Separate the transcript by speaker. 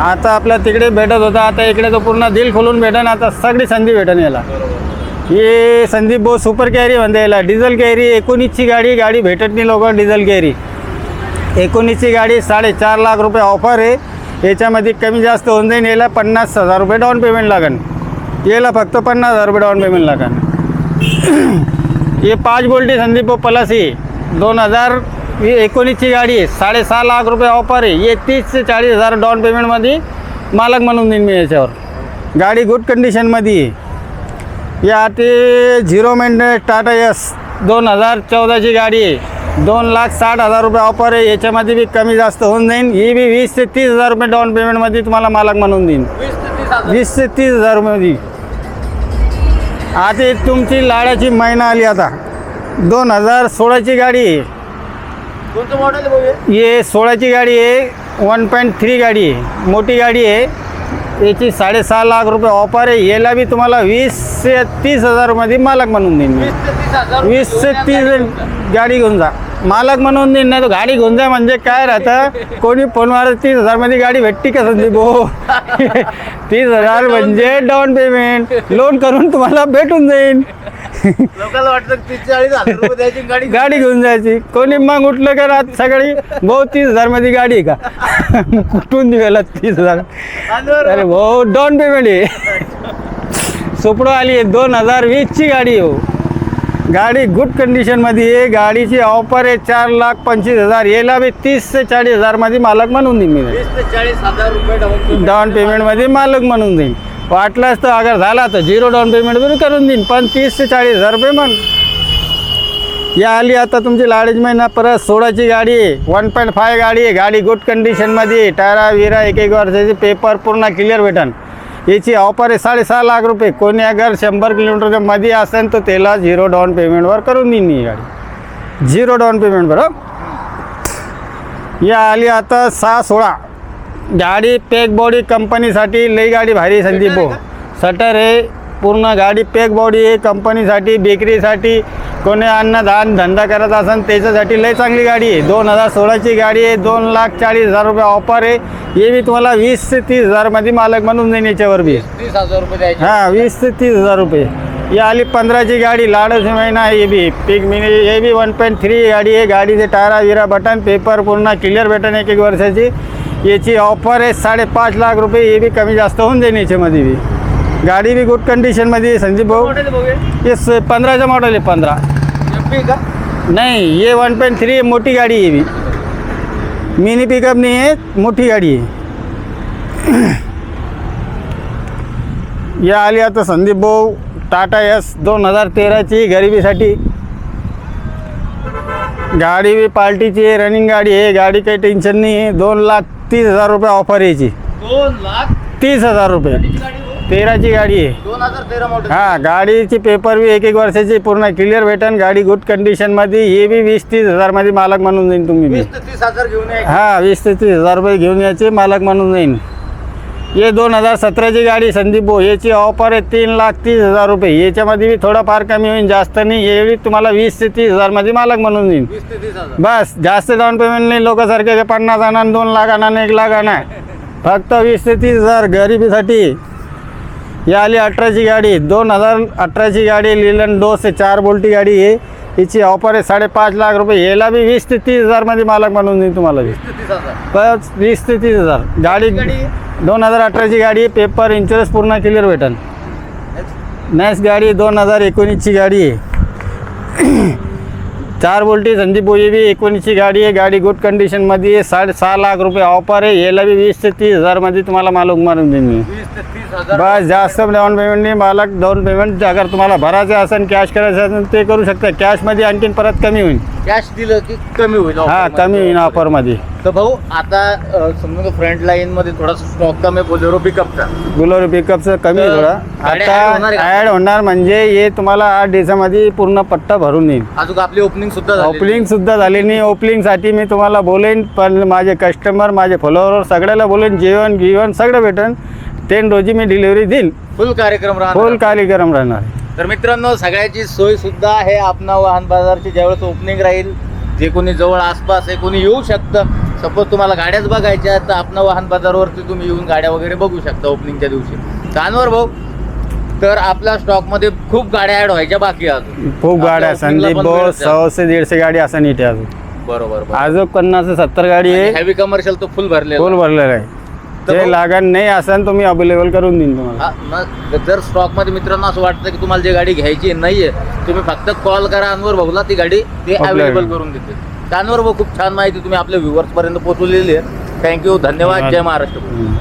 Speaker 1: आता आपल्या तिकडे भेटत होता आता इकडे तो पूर्ण दिल खोलून भेटन आता सगळी संधी भेटन याला. हे संदीप भाऊ सुपर कॅरी म्हणते याला. डिझेल कॅरी एकोणीसची गाडी गाडी भेटत नाही लोक डिझेल कॅरी एकोणीसची गाडी साडेचार लाख रुपये ऑफर आहे. याच्यामध्ये कमी जास्त होऊन जाईल याला पन्नास हजार रुपये डाऊन पेमेंट लागन. याला फक्त पन्नास हजार रुपये डाऊन पेमेंट लागन. हे पाच बोल्टी संदीप भाऊ पलासी दोन हजार एकोणीसची गाडी आहे. साडेसहा लाख रुपये ऑफर आहे. हे तीस ते चाळीस हजार डाऊन पेमेंटमध्ये मालक म्हणून देईन मी याच्यावर. गाडी गुड कंडिशनमध्ये आहे. या ते झिरो मेंटेनन्स टाटा यस दोन हजार चौदाची गाडी आहे. दोन लाख साठ हजार रुपये ऑफर आहे. याच्यामध्ये बी कमी जास्त होऊन जाईल ही बी वीस ते तीस हजार रुपये डाऊन पेमेंटमध्ये तुम्हाला मालक म्हणून देईन.
Speaker 2: वीस ते तीस हजार.
Speaker 1: रुपयामध्ये आता तुमची लाडाची महिना आली आता. दोन हजार सोळाची गाडी आहे.
Speaker 2: कोणतं मॉडेल हे?
Speaker 1: ये सोळाची गाडी आहे वन पॉईंट थ्री गाडी आहे मोठी गाडी आहे. याची साडेसहा लाख रुपये ऑफर आहे. याला बी तुम्हाला वीस ते तीस हजारमध्ये मालक म्हणून देईन
Speaker 2: वीस ते तीस
Speaker 1: गाडी घेऊन जा. मालक म्हणून देईन नाही तो गाडी घेऊन जा म्हणजे काय राहतं? कोणी फोन मारत तीस हजारमध्ये गाडी भेटते का संदीप भाऊ? तीस हजार म्हणजे डाऊन पेमेंट लोन करून तुम्हाला भेटून जाईल
Speaker 2: लोकांना वाटतं तीस चाळीस हजार रुपये द्यायची गाडी
Speaker 1: गाडी घेऊन जायची. कोणी मग उठलं का रात सकाळी भाऊ तीस हजारमध्ये गाडी आहे का? कुठून दिवेला तीस हजार? अरे भाऊ डाऊन पेमेंट आहे. सोपडो आली आहे दोन हजार वीसची गाडी हो. गाडी गुड कंडिशनमध्ये आहे. गाडीची ऑफर आहे चार लाख पंचवीस हजार. याला बी तीस ते चाळीस हजारमध्ये मालक म्हणून देईन मी.
Speaker 2: वीस ते चाळीस हजार रुपये डाऊन पेमेंट
Speaker 1: डाऊन पेमेंटमध्ये मालक म्हणून देईन. वाटलाच तर अगर झाला तर झिरो डाऊन पेमेंट पण करून देईन. पण तीस ते चाळीस हजार रुपये म्हण. या आली आता तुमची लाडीच महिना. परत सोळाची गाडी आहे. वन पॉईंट फाय गाडी आहे. गाडी गुड कंडिशनमध्ये. टायरा विरा एक एक वर्षाची पेपर पूर्ण क्लिअर भेटन. याची ऑफर आहे साडेसहा लाख रुपये. कोणी अगर शंभर किलोमीटरच्या मध्ये असेल तर त्याला झिरो डाऊन पेमेंटवर करून देईन ही गाडी. झिरो डाऊन पेमेंट बरं या आली आता सहा सोळा. गाडी पॅक बॉडी कंपनीसाठी लई गाडी भारी संदीप भाऊ. सटर आहे पूर्ण गाडी पॅक बॉडी आहे कंपनीसाठी बेकरीसाठी कोणी अन्न धान धंदा करत असेल त्याच्यासाठी लई चांगली गाडी आहे. दोन हजार सोळाची गाडी आहे दोन लाख चाळीस हजार रुपये ऑफर आहे. हे मी तुम्हाला वीस ते तीस हजारमध्ये मालक म्हणून देईन याच्यावर बी.
Speaker 2: तीस हजार रुपये
Speaker 1: हां वीस ते तीस हजार रुपये. ही आली पंधराची गाडी लाडोची महिना हे बी. पिक मिनी हे बी वन पॉईंट थ्री गाडी आहे. गाडीचे टायरा विरा बटन पेपर पूर्ण क्लिअर भेटन एक एक वर्षाची. याची ऑफर आहे साडेपाच लाख रुपये हे बी कमी जास्त होऊन जाईल याच्यामध्ये बी. गाडी बी गुड कंडिशनमध्ये संदीप भाऊ.
Speaker 2: मॉडेल? हे
Speaker 1: स पंधराचं मॉडेल आहे पंधरा.
Speaker 2: का?
Speaker 1: नाही हे वन पॉईंट थ्री आहे मोठी गाडी आहे बी मिनी पिकअप नाही आहे मोठी गाडी आहे. या आली आता संदीप भाऊ टाटा यस दोन हजार तेराची गरिबीसाठी. गाडी बी पार्टीची आहे रनिंग गाडी आहे गाडी काही टेन्शन नाही आहे. दोन लाख तीस हजार रुपये ऑफर यायची.
Speaker 2: दोन लाख?
Speaker 1: तीस हजार रुपये.
Speaker 2: गाडी?
Speaker 1: तेराची गाडी आहे.
Speaker 2: दोन हजार तेरा मॉडेल
Speaker 1: हां गाडीची पेपर बी एक एक वर्षाची पूर्ण क्लिअर भेटन गाडी गुड कंडिशनमध्ये हे बी वीस तीस हजारमध्ये मालक म्हणून जाईन तुम्ही बी.
Speaker 2: वीस ते तीस हजार घेऊन या
Speaker 1: हां वीस ते तीस हजार रुपये घेऊन यायचे मालक म्हणून जाईन. हे दोन हजार सतराची गाडी संदीप भाऊ. याची ऑफर आहे तीन लाख तीस हजार रुपये. याच्यामध्ये बी थोडंफार कमी होईल जास्त नाही. हे बी तुम्हाला वीस ते तीस हजारमध्ये मालक म्हणून देईन
Speaker 2: वीस ते तीस हजार.
Speaker 1: बस जास्त डाऊन पेमेंट नाही. लोकांसारखे पन्नास आणा दोन लाख आणा आणि एक लाख आणा. फक्त वीस ते तीस हजार गरिबीसाठी. ही आली अठराची गाडी दोन हजार अठराची गाडी लिलन डोस आहे चार बोल्टी गाडी आहे. हिची ऑफर आहे साडेपाच लाख रुपये. याला बी वीस ते तीस हजारमध्ये मालक म्हणून देईन तुम्हाला बी. बस वीस ते तीस हजार. गाडी? दोन हजार अठराची गाडी पेपर इन्शुरन्स पूर्ण क्लिअर भेटन. नॅस गाडी दोन हजार एकोणीसची गाडी आहे. चार बोल्टी संदीप बोई बी एकोणीसची गाडी आहे. गाडी गुड कंडिशनमध्ये आहे साडेसहा लाख रुपये ऑफर आहे. याला बी वीस ते तीस हजारमध्ये तुम्हाला मालक मारून देईन मी. बस जास्त डाऊन पेमेंट नाही मालक डाऊन पेमेंट अगर तुम्हाला भरायचं असेल कॅश करायचं असेल ते करू शकता. कॅशमध्ये आणखीन परत कमी होईल.
Speaker 2: कॅश दिलं की कमी होईल
Speaker 1: हां कमी. होईल ऑफरमध्ये
Speaker 2: तर भाऊ आता अ, समजा फ्रंट लाईन मध्ये थोडासा स्टॉक कमी आहे बोलेरो पिकअपचा
Speaker 1: गुलोर पिकअपचं कमी
Speaker 2: तर
Speaker 1: थोडा.
Speaker 2: add होणार
Speaker 1: आता? ॲड होणार म्हणजे हे तुम्हाला आठ दिवसामध्ये पूर्ण पट्टा भरून येईल.
Speaker 2: अजून आपली ओपनिंग सुद्धा झालेली.
Speaker 1: ओपनिंग सुद्धा झाली नाही. ओपनिंगसाठी मी तुम्हाला बोलेन पण माझे कस्टमर माझे फॉलोअर सगळ्याला बोलेन जेवण गिवण सगळं भेटन. टेन रोजी मी डिलिव्हरी देईन
Speaker 2: फुल कार्यक्रम
Speaker 1: फुल
Speaker 2: राहणार
Speaker 1: कार्यक्रम राहणार.
Speaker 2: तर मित्रांनो सगळ्याची सोय सुद्धा आहे आपणा वाहन बाजारची ज्यावेळेस ओपनिंग राहील जे कोणी जवळ आसपास आहे कोणी येऊ शकतं. सपोज तुम्हाला गाड्याच बघायच्या आहेत तर आपण वाहन बाजारवरती तुम्ही येऊन गाड्या वगैरे बघू शकता ओपनिंगच्या दिवशी. कानवर भाऊ तर आपल्या स्टॉकमध्ये खूप गाड्या ऍड व्हायच्या बाकी अजून.
Speaker 1: खूप
Speaker 2: आपल्या
Speaker 1: गाड्या संदीप
Speaker 2: पण
Speaker 1: भाऊ
Speaker 2: मिळत जाईल.
Speaker 1: सौ से दीडशे गाडी असं नीट आहे अजून.
Speaker 2: बरोबर
Speaker 1: अजून पन्नास ते सत्तर गाडी आहे.
Speaker 2: हेवी कमर्शियल तो फुल भरलेला
Speaker 1: फुल भरलेलं आहे. ते लागण नाही असेल तुम्ही अवेलेबल करून देईन तुम्हाला
Speaker 2: हा, मग जर स्टॉकमध्ये मित्रांनो असं वाटतं की तुम्हाला जी गाडी घ्यायची नाहीये तुम्ही फक्त कॉल करा अनवर भाऊला ती गाडी ते. अवेलेबल करून देते अनवर भाऊ खूप छान माहिती तुम्ही आपल्या व्ह्युअर्स पर्यंत पोहोचवलेली आहे थँक्यू धन्यवाद
Speaker 1: धन्यवाद.
Speaker 2: जय महाराष्ट्र
Speaker 1: हम्म.